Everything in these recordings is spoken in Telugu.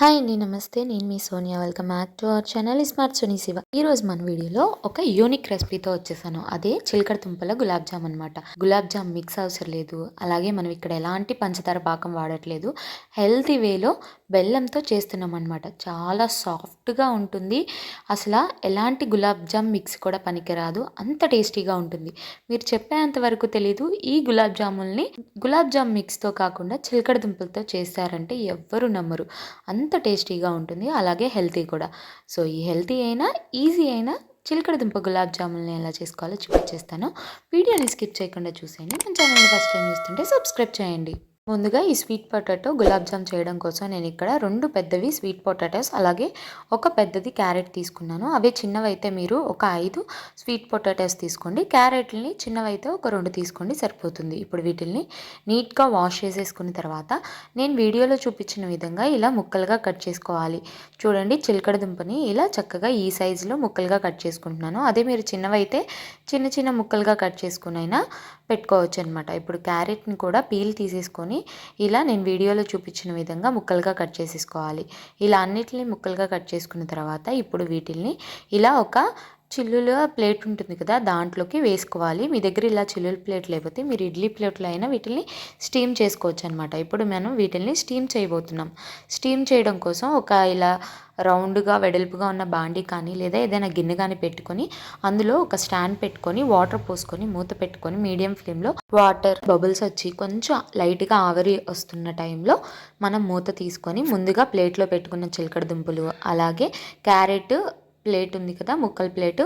హాయ్ అండి నమస్తే. నేను మీ Sonia. Welcome back to our channel smart Soni Siva. ఈ రోజు మన వీడియోలో ఒక యూనిక్ రెసిపీతో వచ్చేసాను. అదే చిలకడ తుంపల గులాబ్ జామ్ అనమాట గులాబ్ జామ్ మిక్స్ అవసరం లేదు. అలాగే మనం ఇక్కడ ఎలాంటి పంచదార పాకం వాడట్లేదు. హెల్తీ వేలో బెల్లంతో చేస్తున్నాం అనమాట చాలా సాఫ్ట్గా ఉంటుంది. అసలు ఎలాంటి గులాబ్ జామ్ మిక్స్ కూడా పనికిరాదు. అంత టేస్టీగా ఉంటుంది. మీరు చెప్పేంత వరకు తెలీదు. ఈ గులాబ్ జాముల్ని గులాబ్ జామ్ మిక్స్తో కాకుండా చిలకడ దుంపలతో చేస్తారంటే ఎవ్వరు నమ్మరు. అంత టేస్టీగా ఉంటుంది. అలాగే హెల్తీ కూడా. సో ఈ హెల్తీ అయినా ఈజీ అయినా చిలకడ దుంప గులాబ్ జాములని ఎలా చేసుకోవాలో చూపించేస్తాను. వీడియోని స్కిప్ చేయకుండా చూసేయండి. మన ఛానల్ని ఫస్ట్ టైం చూస్తుంటే సబ్స్క్రైబ్ చేయండి. ముందుగా ఈ స్వీట్ పొటాటో గులాబ్ జామ్ చేయడం కోసం నేను ఇక్కడ రెండు పెద్దవి స్వీట్ పొటాటోస్ అలాగే ఒక పెద్దది క్యారెట్ తీసుకున్నాను. అవే చిన్నవైతే మీరు ఒక ఐదు స్వీట్ పొటాటోస్ తీసుకోండి. క్యారెట్ని చిన్నవైతే ఒక రెండు తీసుకోండి సరిపోతుంది. ఇప్పుడు వీటిల్ని నీట్గా వాష్ చేసేసుకున్న తర్వాత నేను వీడియోలో చూపించిన విధంగా ఇలా ముక్కలుగా కట్ చేసుకోవాలి. చూడండి చిలకడ దుంపని ఇలా చక్కగా ఈ సైజులో ముక్కలుగా కట్ చేసుకుంటున్నాను. అదే మీరు చిన్నవైతే చిన్న చిన్న ముక్కలుగా కట్ చేసుకునైనా పెట్టుకోవచ్చు అనమాట ఇప్పుడు క్యారెట్ని కూడా పీల్ తీసేసుకొని ఇలా నేను వీడియోలో చూపించిన విధంగా ముక్కలుగా కట్ చేసేసుకోవాలి. ఇలా అన్నిటిని ముక్కలుగా కట్ చేసుకున్న తర్వాత ఇప్పుడు వీటిల్ని ఇలా ఒక చిల్లుల ప్లేట్ ఉంటుంది కదా దాంట్లోకి వేసుకోవాలి. మీ దగ్గర ఇలా చిల్లుల ప్లేట్ లేకపోతే మీరు ఇడ్లీ ప్లేట్లు అయినా వీటిని స్టీమ్ చేసుకోవచ్చు అనమాట ఇప్పుడు మనం వీటిని స్టీమ్ చేయబోతున్నాం. స్టీమ్ చేయడం కోసం ఒక ఇలా రౌండ్గా వెడల్పుగా ఉన్న బాండీ కానీ లేదా ఏదైనా గిన్నె కానీ పెట్టుకొని అందులో ఒక స్టాండ్ పెట్టుకొని వాటర్ పోసుకొని మూత పెట్టుకొని మీడియం ఫ్లేమ్లో వాటర్ బబుల్స్ వచ్చి కొంచెం లైట్గా ఆవిరి వస్తున్న టైంలో మనం మూత తీసుకొని ముందుగా ప్లేట్లో పెట్టుకున్న చిలకడ దుంపలు అలాగే క్యారెట్ ప్లేట్ ఉంది కదా ముక్కల ప్లేటు.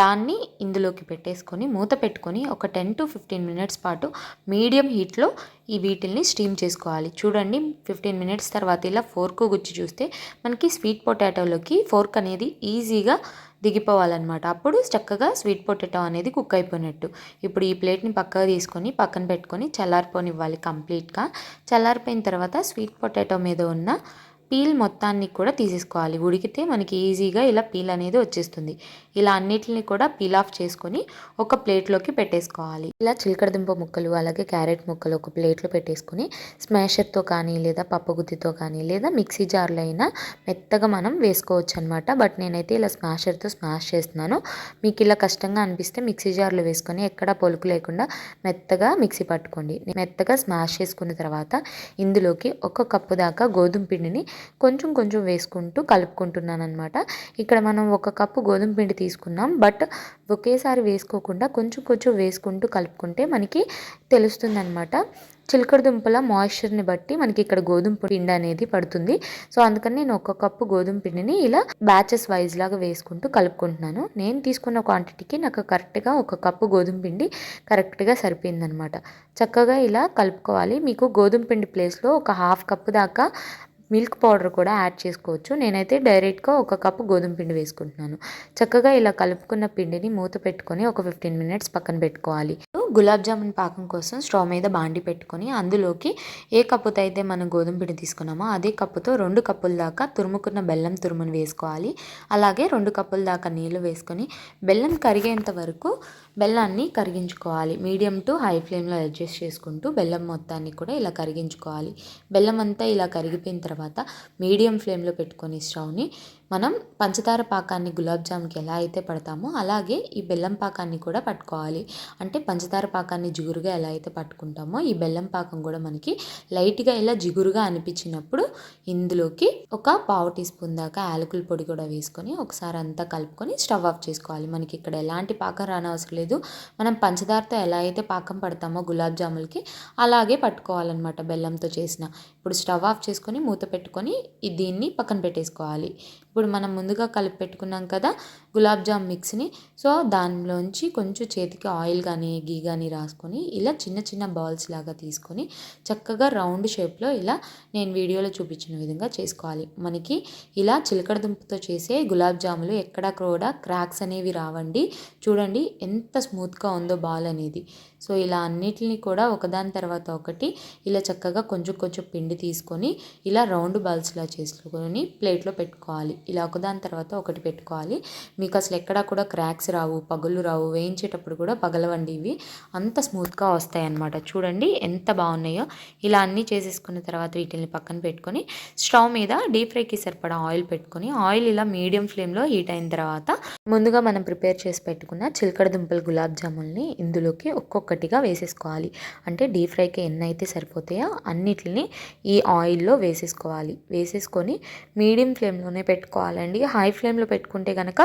దాన్ని ఇందులోకి పెట్టేసుకొని మూత పెట్టుకొని ఒక టెన్ టు ఫిఫ్టీన్ మినిట్స్ పాటు మీడియం హీట్లో ఈ వీటిల్ని స్టీమ్ చేసుకోవాలి. చూడండి ఫిఫ్టీన్ మినిట్స్ తర్వాత ఇలా ఫోర్క్ గుచ్చి చూస్తే మనకి స్వీట్ పొటాటోలోకి ఫోర్క్ అనేది ఈజీగా దిగిపోవాలన్నమాట. అప్పుడు చక్కగా స్వీట్ పొటాటో అనేది కుక్ అయిపోయినట్టు. ఇప్పుడు ఈ ప్లేట్ని పక్కగా తీసుకొని పక్కన పెట్టుకొని చల్లారిపోనివ్వాలి కంప్లీట్గా. చల్లారిపోయిన తర్వాత స్వీట్ పొటాటో మీద ఉన్న పీల్ మొత్తాన్ని కూడా తీసేసుకోవాలి. ఉడికితే మనకి ఈజీగా ఇలా పీల్ అనేది వచ్చేస్తుంది. ఇలా అన్నిటిని కూడా పీల్ ఆఫ్ చేసుకొని ఒక ప్లేట్లోకి పెట్టేసుకోవాలి. ఇలా చిలకడదుంప ముక్కలు అలాగే క్యారెట్ ముక్కలు ఒక ప్లేట్లో పెట్టేసుకొని స్మాషర్తో కానీ లేదా పప్పు గుత్తితో కానీ లేదా మిక్సీ జార్లో అయినా మెత్తగా మనం వేసుకోవచ్చు అనమాట బట్ నేనైతే ఇలా స్మాషర్తో స్మాష్ చేస్తున్నాను. మీకు ఇలా కష్టంగా అనిపిస్తే మిక్సీ జార్లో వేసుకొని ఎక్కడ పొలుకు లేకుండా మెత్తగా మిక్సీ పట్టుకోండి. మెత్తగా స్మాష్ చేసుకున్న తర్వాత ఇందులోకి ఒక కప్పు దాకా గోధుమ పిండిని కొంచెం కొంచెం వేసుకుంటూ కలుపుకుంటున్నాను అనమాట ఇక్కడ మనం ఒక కప్పు గోధుమ పిండి తీసుకున్నాం. బట్ ఒకేసారి వేసుకోకుండా కొంచెం కొంచెం వేసుకుంటూ కలుపుకుంటే మనకి తెలుస్తుంది అనమాట చిలకడ దుంపల మాయిశ్చర్ని బట్టి మనకి ఇక్కడ గోధుమ పిండి అనేది పడుతుంది. సో అందుకని నేను ఒక కప్పు గోధుమ పిండిని ఇలా బ్యాచెస్ వైజ్ లాగా వేసుకుంటూ కలుపుకుంటున్నాను. నేను తీసుకున్న క్వాంటిటీకి నాకు కరెక్ట్గా ఒక కప్పు గోధుమ పిండి కరెక్ట్గా సరిపోయిందనమాట చక్కగా ఇలా కలుపుకోవాలి. మీకు గోధుమ పిండి ప్లేస్లో ఒక హాఫ్ కప్పు దాకా మిల్క్ పౌడర్ కూడా యాడ్ చేసుకోవచ్చు. నేనైతే డైరెక్ట్గా ఒక కప్పు గోధుమ పిండి వేసుకుంటున్నాను. చక్కగా ఇలా కలుపుకున్న పిండిని మూత పెట్టుకొని ఒక ఫిఫ్టీన్ మినిట్స్ పక్కన పెట్టుకోవాలి. గులాబ్ జామున్ పాకం కోసం స్టవ్ మీద బాండి పెట్టుకొని అందులోకి ఏ కప్పుతో అయితే మనం గోధుమ పిండి తీసుకున్నామో అదే కప్పుతో రెండు కప్పుల దాకా తురుముకున్న బెల్లం తురుమును వేసుకోవాలి. అలాగే రెండు కప్పుల దాకా నీళ్ళు వేసుకొని బెల్లం కరిగేంత వరకు బెల్లాన్ని కరిగించుకోవాలి. మీడియం టు హై ఫ్లేమ్లో అడ్జస్ట్ చేసుకుంటూ బెల్లం మొత్తాన్ని కూడా ఇలా కరిగించుకోవాలి. బెల్లం అంతా ఇలా కరిగిపోయిన తర్వాత తర్వాత మీడియం ఫ్లేమ్లో పెట్టుకొని స్టవ్ని మనం పంచదార పాకాన్ని గులాబ్ జామ్కి ఎలా అయితే పడతామో అలాగే ఈ బెల్లం పాకాన్ని కూడా పట్టుకోవాలి. అంటే పంచదార పాకాన్ని జిగురుగా ఎలా అయితే పట్టుకుంటామో ఈ బెల్లం పాకం కూడా మనకి లైట్గా ఇలా జిగురుగా అనిపించినప్పుడు ఇందులోకి ఒక పావు టీ స్పూన్ దాకా యాలకుల పొడి కూడా వేసుకొని ఒకసారి అంతా కలుపుకొని స్టవ్ ఆఫ్ చేసుకోవాలి. మనకి ఇక్కడ ఎలాంటి పాకం రానవసరం లేదు. మనం పంచదారతో ఎలా అయితే పాకం పడతామో గులాబ్ జాములకి అలాగే పట్టుకోవాలన్నమాట బెల్లంతో చేసిన. ఇప్పుడు స్టవ్ ఆఫ్ చేసుకొని మూత పెట్టుకొని దీన్ని పక్కన పెట్టేసుకోవాలి. ఇప్పుడు మనం ముందుగా కలిపి పెట్టుకున్నాం కదా గులాబ్ జామ్ మిక్స్ని. సో దానిలోంచి కొంచెం చేతికి ఆయిల్ కానీ గీ కానీ రాసుకొని ఇలా చిన్న చిన్న బాల్స్ లాగా తీసుకొని చక్కగా రౌండ్ షేప్లో ఇలా నేను వీడియోలో చూపించిన విధంగా చేసుకోవాలి. మనకి ఇలా చిలకడ దుంపతో చేసే గులాబ్ జాములు ఎక్కడా కూడా క్రాక్స్ అనేవి రావండి. చూడండి ఎంత స్మూత్గా ఉందో బాల్ అనేది. సో ఇలా అన్నిటిని కూడా ఒకదాని తర్వాత ఒకటి ఇలా చక్కగా కొంచెం కొంచెం పిండి తీసుకొని ఇలా రౌండ్ బాల్స్లా చేసుకొని ప్లేట్లో పెట్టుకోవాలి. ఇలా ఒకదాని తర్వాత ఒకటి పెట్టుకోవాలి. మీకు అసలు ఎక్కడా కూడా క్రాక్స్ రావు పగులు రావు వేయించేటప్పుడు కూడా పగలవండి ఇవి. అంత స్మూత్గా వస్తాయి అన్నమాట చూడండి ఎంత బాగున్నాయో. ఇలా అన్నీ చేసేసుకున్న తర్వాత వీటిని పక్కన పెట్టుకొని స్టవ్ మీద డీప్ ఫ్రైకి సరిపడా ఆయిల్ పెట్టుకొని ఆయిల్ ఇలా మీడియం ఫ్లేమ్లో హీట్ అయిన తర్వాత ముందుగా మనం ప్రిపేర్ చేసి పెట్టుకున్న చిలకడ దుంపల గులాబ్ జాముల్ని ఇందులోకి ఒక్కొక్కటిగా వేసేసుకోవాలి. అంటే డీప్ ఫ్రైకి ఎన్నైతే సరిపోతాయో అన్నిటిని ఈ ఆయిల్లో వేసేసుకోవాలి. వేసేసుకొని మీడియం ఫ్లేమ్లోనే పెట్టుకోవాలండి. హై ఫ్లేమ్లో పెట్టుకుంటే కనుక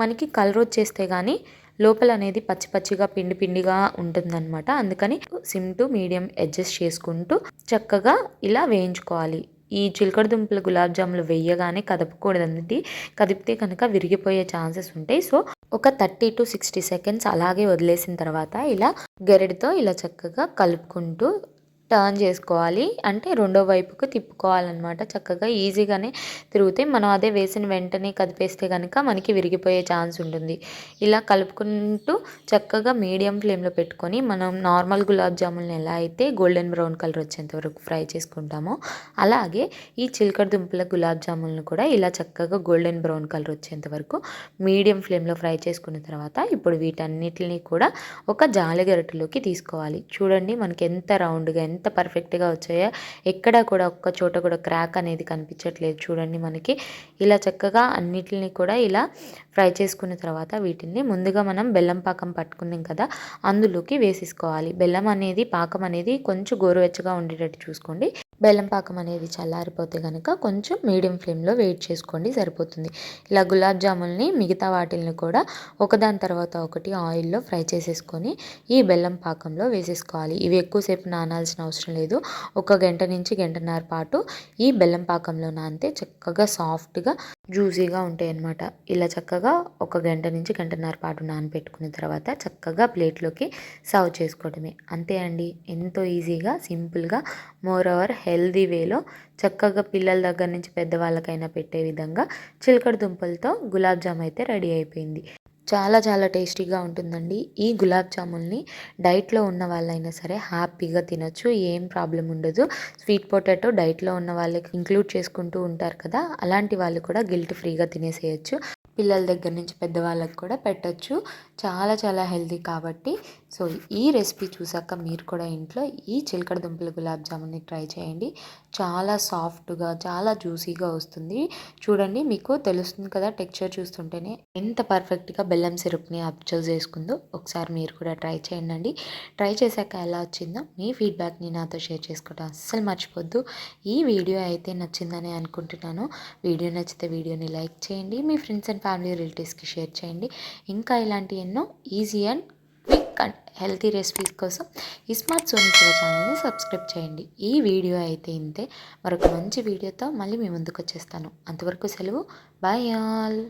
మనకి కలర్ వచ్చేస్తే కానీ లోపల అనేది పచ్చి పచ్చిగా పిండి పిండిగా ఉంటుందన్నమాట. అందుకని సిమ్ టు మీడియం అడ్జస్ట్ చేసుకుంటూ చక్కగా ఇలా వేయించుకోవాలి. ఈ చిలకడ దుంపల గులాబ్ జాములు వేయగానే కదపకూడదండి. కదిపితే కనుక విరిగిపోయే ఛాన్సెస్ ఉంటాయి. సో ఒక థర్టీ టు సిక్స్టీ సెకండ్స్ అలాగే వదిలేసిన తర్వాత ఇలా గెరడితో ఇలా చక్కగా కలుపుకుంటూ టర్న్ చేసుకోవాలి. అంటే రెండో వైపుకు తిప్పుకోవాలన్నమాట. చక్కగా ఈజీగానే తిరుగుతాయి మనం అదే వేసిన వెంటనే కదిపేస్తే కనుక మనకి విరిగిపోయే ఛాన్స్ ఉంటుంది. ఇలా కలుపుకుంటూ చక్కగా మీడియం ఫ్లేమ్లో పెట్టుకొని మనం నార్మల్ గులాబ్ జాములను ఎలా అయితే గోల్డెన్ బ్రౌన్ కలర్ వచ్చేంత వరకు ఫ్రై చేసుకుంటామో అలాగే ఈ చిలకడ దుంపల గులాబ్ జాములను కూడా ఇలా చక్కగా గోల్డెన్ బ్రౌన్ కలర్ వచ్చేంత వరకు మీడియం ఫ్లేమ్లో ఫ్రై చేసుకున్న తర్వాత ఇప్పుడు వీటన్నిటిని కూడా ఒక జాలిగరటిలోకి తీసుకోవాలి. చూడండి మనకి ఎంత రౌండ్గా ఎంత ఎంత పర్ఫెక్ట్గా వచ్చాయో ఎక్కడ కూడా ఒక్క చోట కూడా క్రాక్ అనేది కనిపించట్లేదు చూడండి మనకి. ఇలా చక్కగా అన్నిటిని కూడా ఇలా ఫ్రై చేసుకున్న తర్వాత వీటిని ముందుగా మనం బెల్లం పాకం పట్టుకున్నాం కదా అందులోకి వేసేసుకోవాలి. బెల్లం అనేది పాకం అనేది కొంచెం గోరువెచ్చగా ఉండేటట్టు చూసుకోండి. బెల్లం పాకం అనేది చల్లారిపోతే కనుక కొంచెం మీడియం ఫ్లేమ్లో వెయిట్ చేసుకోండి సరిపోతుంది. ఇలా గులాబ్ జాముల్ని మిగతా వాటిల్ని కూడా ఒకదాని తర్వాత ఒకటి ఆయిల్లో ఫ్రై చేసేసుకొని ఈ బెల్లం పాకంలో వేసేసుకోవాలి. ఇవి ఎక్కువసేపు నానాల్సిన అవసరం లేదు. ఒక గంట నుంచి గంటన్నర పాటు ఈ బెల్లం పాకంలో నానితే చక్కగా సాఫ్ట్గా జ్యూసీగా ఉంటాయి అన్నమాట ఇలా చక్కగా ఒక గంట నుంచి గంటన్నర పాటు నానబెట్టుకున్న తర్వాత చక్కగా ప్లేట్లోకి సర్వ్ చేసుకోవడమే. అంతే అండి. ఎంతో ఈజీగా సింపుల్గా మోర్ ఓవర్ హెల్దీ వేలో చక్కగా పిల్లల దగ్గర నుంచి పెద్దవాళ్ళకైనా పెట్టే విధంగా చిలకడ దుంపలతో గులాబ్ జామ్ అయితే రెడీ అయిపోయింది. చాలా చాలా టేస్టీగా ఉంటుందండి. ఈ గులాబ్ జాముల్ని డైట్లో ఉన్న వాళ్ళైనా సరే హ్యాపీగా తినొచ్చు ఏం ప్రాబ్లం ఉండదు. స్వీట్ పొటాటో డైట్లో ఉన్న వాళ్ళకి ఇంక్లూడ్ చేసుకుంటూ ఉంటారు కదా అలాంటి వాళ్ళు కూడా గిల్ట్ ఫ్రీగా తినేసేయచ్చు. పిల్లల దగ్గర నుంచి పెద్దవాళ్ళకి కూడా పెట్టచ్చు. చాలా చాలా హెల్తీ కాబట్టి సో ఈ రెసిపీ చూసాక మీరు కూడా ఇంట్లో ఈ చిలకడ దుంపల గులాబ్ జామున్ని ట్రై చేయండి. చాలా సాఫ్ట్గా చాలా జ్యూసీగా వస్తుంది. చూడండి మీకు తెలుస్తుంది కదా టెక్స్చర్ చూస్తుంటేనే ఎంత పర్ఫెక్ట్గా బెల్లం సిరప్ని అబ్జర్వ్ చేసుకుందో. ఒకసారి మీరు కూడా ట్రై చేయండి ట్రై చేశాక ఎలా వచ్చిందో మీ ఫీడ్బ్యాక్ని నాతో షేర్ చేసుకోవడం అస్సలు మర్చిపోద్దు. ఈ వీడియో అయితే నచ్చిందని అనుకుంటున్నాను. వీడియో నచ్చితే వీడియోని లైక్ చేయండి. మీ ఫ్రెండ్స్ అండ్ ఫ్యామిలీ రిలేటివ్స్కి షేర్ చేయండి. ఇంకా ఇలాంటి ఎన్నో easy and and healthy recipes కోసం ఈ స్మార్ట్ సోనీ శివ ఛానల్ని సబ్స్క్రైబ్ చేయండి. ఈ వీడియో అయితే ఇంతే. మరొక మంచి వీడియోతో మళ్ళీ మీ ముందుకు వచ్చేస్తాను అంతవరకు సెలవు. Bye all.